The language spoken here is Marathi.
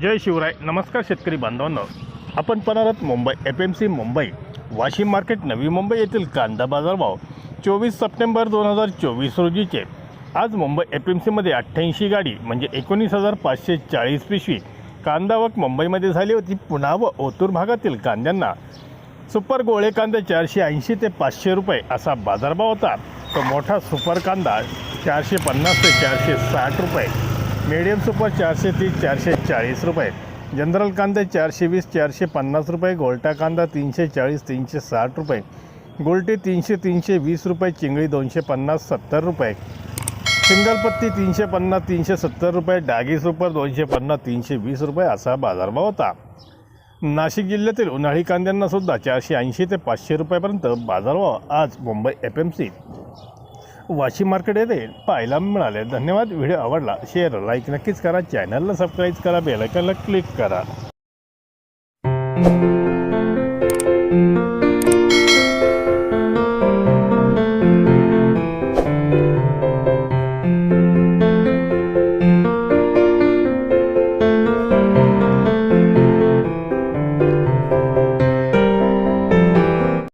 जय शिवराय. नमस्कार शेतकरी बांधवांनो. आपण परत Mumbai F M C Mumbai Washim market Navi Mumbai येथील कांदा बाजारभाव चोवीस सप्टेंबर दोन हजार चोवीस रोजीचे. आज मुंबई एफ एम सीमध्ये अठ्ठ्याऐंशी गाडी म्हणजे एकोणीस हजार पाचशे चाळीस पिशवी कांदावक मुंबईमध्ये झाली होती. पुन्हा व ओतूर भागातील कांद्यांना सुपर गोळे कांदे चारशे ऐंशी ते पाचशे रुपये असा बाजारभाव होता. तो मोठा सुपर कांदा चारशे पन्नास ते चारशे साठ रुपये. मीडियम सुपर चारशे तीस चारशे चाळीस रुपये. जनरल कांदे चारशे वीस चारशे पन्नास रुपये गोलटा कांदा तीनशे चाळीस तीनशे साठ रुपये. गोलटे तीनशे तीनशे वीस रुपये चिंगळी दोनशे पन्नास सत्तर रुपये. सिंगलपत्ती तीनशे पन्नास तीनशे सत्तर रुपये डागी सुपर दोनशे पन्नास तीनशे वीस रुपये असा बाजारभाव होता. नाशिक जिल्ह्यातील उन्हाळी कांद्यांना सुद्धा चारशे ऐंशी ते पाचशे रुपयापर्यंत बाजारभाव आज Mumbai F M C Washim market येथे पाहायला मिळाले. धन्यवाद. व्हिडिओ आवडला शेअर लाईक नक्कीच करा. चॅनलला सबस्क्राईब करा बेलायकनला क्लिक करा.